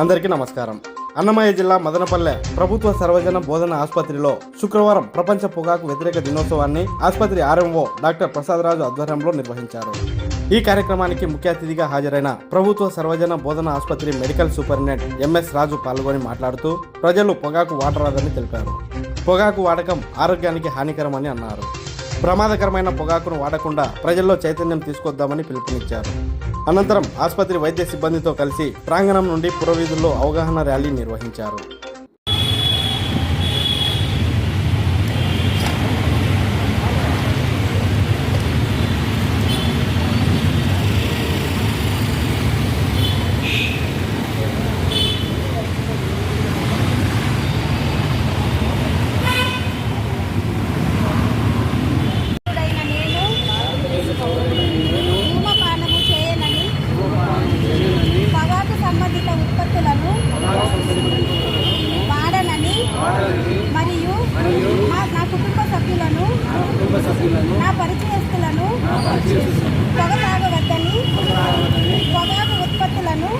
అందరికీ నమస్కారం. అన్నమయ్య జిల్లా మదనపల్లె ప్రభుత్వ సర్వజన బోధన ఆసుపత్రిలో శుక్రవారం ప్రపంచ పొగాకు వ్యతిరేక దినోత్సవాన్ని ఆసుపత్రి ఆర్ఎంఓ డాక్టర్ ప్రసాదరాజు ఆధ్వర్యంలో నిర్వహించారు. ఈ కార్యక్రమానికి ముఖ్య అతిథిగా హాజరైన ప్రభుత్వ సర్వజన బోధన ఆసుపత్రి మెడికల్ సూపరింటెండెంట్ ఎంఎస్ రాజు పాల్గొని మాట్లాడుతూ ప్రజలు పొగాకు వాడరాదని తెలిపారు. పొగాకు వాడకం ఆరోగ్యానికి హానికరమని అన్నారు. ప్రమాదకరమైన పొగాకును వాడకుండా ప్రజల్లో చైతన్యం తీసుకొద్దామని పిలుపునిచ్చారు. అనంతరం ఆసుపత్రి వైద్య సిబ్బందితో కలిసి ప్రాంగణం నుండి పురవీధుల్లో అవగాహన ర్యాలీ నిర్వహించారు. సభ్యులను నా పరిచయస్తులను పొగ తాగవద్దని పొగాకు ఉత్పత్తులను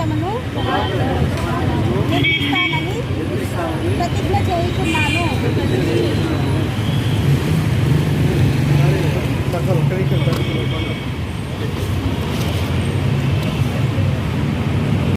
రహిత నిర్మిస్తానని ప్రతిజ్ఞ చేయుచున్నాను.